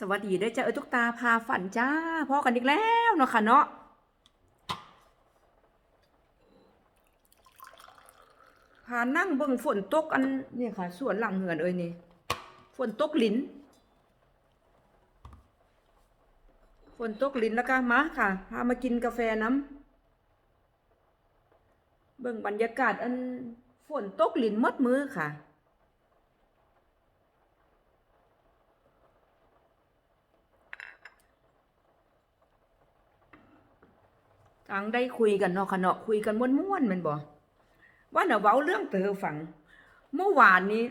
สวัสดีได้อจ้าเออทุกตาพาฝันจ้าพ่อกันอีกแล้วเนาะค่ะเนาะพานั่งเบิ่งฝนตกอันนี่ค่ะสวนหลังเหือนเอ้ยนี่ฝนตกลิ้นฝนตกลิ้นแล้วก็มาค่ะพามากินกาแฟน้ำเบิ่งบรรยากาศอันฝนตกลิ้นมดมือค่ะ ต่างได้คุยกันเนาะค่ะเนาะคุยกันม่วนๆแมันบ่ว่าเน่ะเว้าเรื่องเธอฟัง เมื่อวานนี้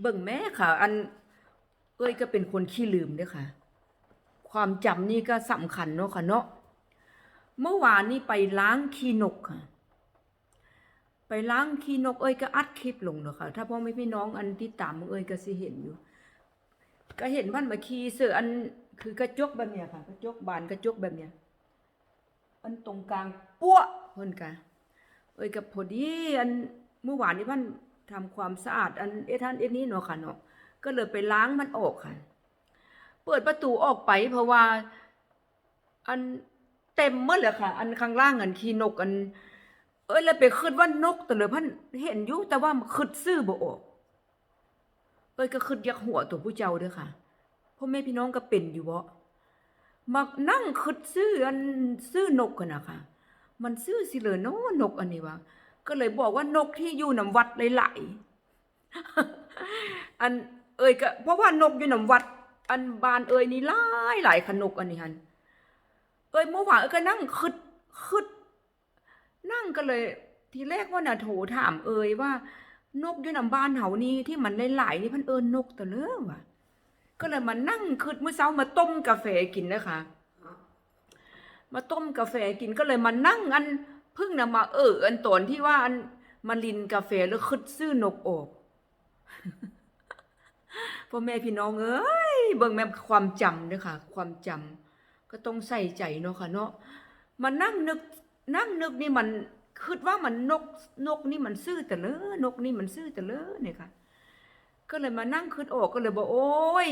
เบิ่งแม่ค่ะ อัน เอ้ยก็เป็นคนขี้ลืมด้อค่ะ ความจำนี่ก็สำคัญเนาะค่ะเนาะเมื่อวานนี้ไปล้างขี้นกค่ะ ไปล้างขี้นก เอ้ยก็อัดคลิปลงเนาะค่ะ ถ้าพ่อแม่พี่น้องอันที่ตามเอ้ยก็สิเห็นอยู่ ก็เห็นมันมาขี้เสืออันคือกระจกแบบเนี้ยค่ะ กระจกบานกระจกแบบเนี้ย อันตรงกลางปั้วเพิ่นกะเอ้ยกับพอดีอันเมื่อวานนี้พันทำความสะอาดอันเอท่านเอนี้เนาะค่ะเนาะก็เลยไปล้างมันออกค่ะ เปิดประตูออกไปเพราะว่า อันเต็มหมดเลยค่ะ อันข้างล่างอันขี้นกอัน เอ้ยแล้วไปคิดว่านกแต่เลยพันเห็นอยู่แต่ว่ามันคิดซื่อบ่ออกเอ้ยก็คิดอยากหัวตัวผู้เจ้าเด้อค่ะพ่อแม่พี่น้องก็เป็นอยู่บ่ มักนั่งคิดซื้ออันซื้อนกกันนะคะมันซื้อสิเลยเนาะนกอันนี้วะก็เลยบอกว่านกที่อยู่นํวัดหลายๆอัน เอ่ยก็เพราะว่านกอยู่นํวัด อันบานเอ่ยนี่หลายหลายขนกอันนี้หันเอ่ยเมื่อวานเอ่ยก็นั่งคิดคิดนั่งก็เลย ทีแรกว่าน่ะโทรถามเอ่ยว่า นกอยู่นํบ้านเฮานี่ที่มันหลายๆนี่พันเอิ้นนกตะเลอวะ ก็เลยมานั่งคืดเมื่อเช้ามาต้มกาแฟกินนะคะ มาต้มกาแฟกินก็เลยมานั่งอันเพิ่งนะมาเอออันตอนที่ว่าอันมาลินกาแฟแล้วคืดซื้อนกออกพ่อแม่พี่น้องเอ้ยเบิ่งแม่ความจำเด้อค่ะ ความจำก็ต้องใส่ใจเนาะค่ะเนาะมานั่งนึกนั่งนึกนี่มันคิดว่ามันนกนกนี่มันซื่อแต่เลอนกนี่มันซื่อแต่เลอเนี่ยค่ะ ก็เลยมานั่งคิดออกก็เลยบอกโอ้ย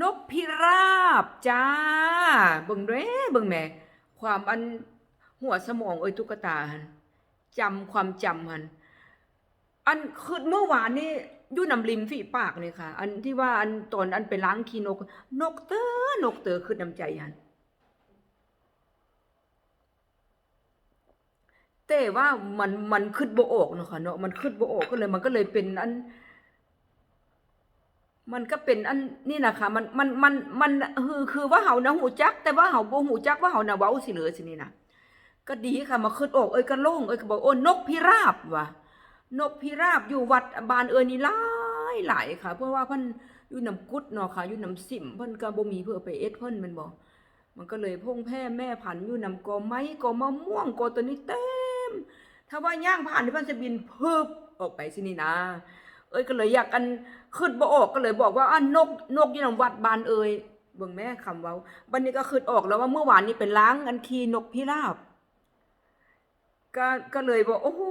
นกพิราบจ้าเบิ่งเด้เบิ่งแม่ความอันหัวสมองเอ้ยตุ๊กตาหันจำความจำหันอันคือเมื่อวานนี่ยู่นำริมฝีปากนี่ค่ะ อันที่ว่าอันตอนอันไปล้างขี้นก นกเตอนกเตอคือน้ำใจหันแต่ว่ามันมันขึ้นโบ่อกเนาะค่ะเนาะมันขึ้นโบ่ออกก็เลยมันก็เลยเป็นอัน มันก็เป็นอันนี่นะคะมันมันมันมันคือคือว่าเฮานะหูจัก แต่ว่าเฮาบ่หูจักว่าเฮานะเว้าสิเหลือสินี่นะก็ดีค่ะมาคิดออกเอ้ยก็โล่งเอ้ยก็บอกโอ้นกพิราบว่ะนกพิราบอยู่วัดบานเอ้ยนี่หลายหลายค่ะ เพราะว่าเพิ่นอยู่น้ำกุดเนาะค่ะอยู่น้ำสิมเพิ่นก็บ่มีเพื่อไปเอ็ดเพิ่นม่นบ่มันก็เลยพงแพ่แม่พันอยู่น้ำกอไม้กอมะม่วงกอตัวนี้เต็ม ถ้าว่าย่างผ่านนี่เพิ่นจะบินพึบออกไปสินี่นะ เอ้ยก็เลยอยากกันขึ้นบ่ออกก็เลยบอกว่าอะนกนกยู่นวัดบานเอ้ยเบิ่งแม่คำเว้าบัดนี้ก็ขึ้นออกแล้วว่าเมื่อวานนี้ไปล้างอันขี้นกพิราบก็ก็เลยบอกโอ้โห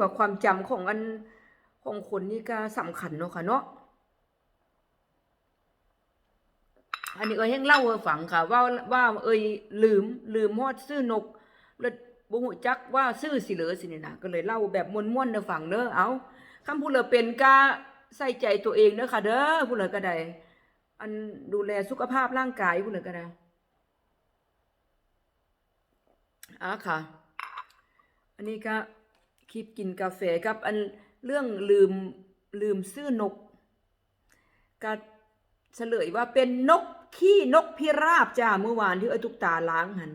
ว่าความจำของอันของคนนี่ก็สำคัญเนาะค่ะเนาะอันนี้เอ้ยยังเล่าให้ฟังค่ะ ว่าว่าเอ้ยลืมลืมฮอดซื้อนกแล้วบ่ฮู้จักว่าซื้อสิเหลือสินี่นะก็เลยเล่าแบบม่วนๆให้ฟังเด้อเอา คำพูดเลยเป็นกาใส่ใจตัวเองเด้อค่ะ เด้อพูดเลยก็ได้อันดูแลสุขภาพร่างกายพูดเลยก็ได้อะค่ะ อันนี้ก็คลิปกินกาแฟกับ อันเรื่องลืมลืมซื้อนกก็เฉลยว่าเป็นนกขี้นกพิราบจ้าเมื่อวานที่อตุกตาล้างหัน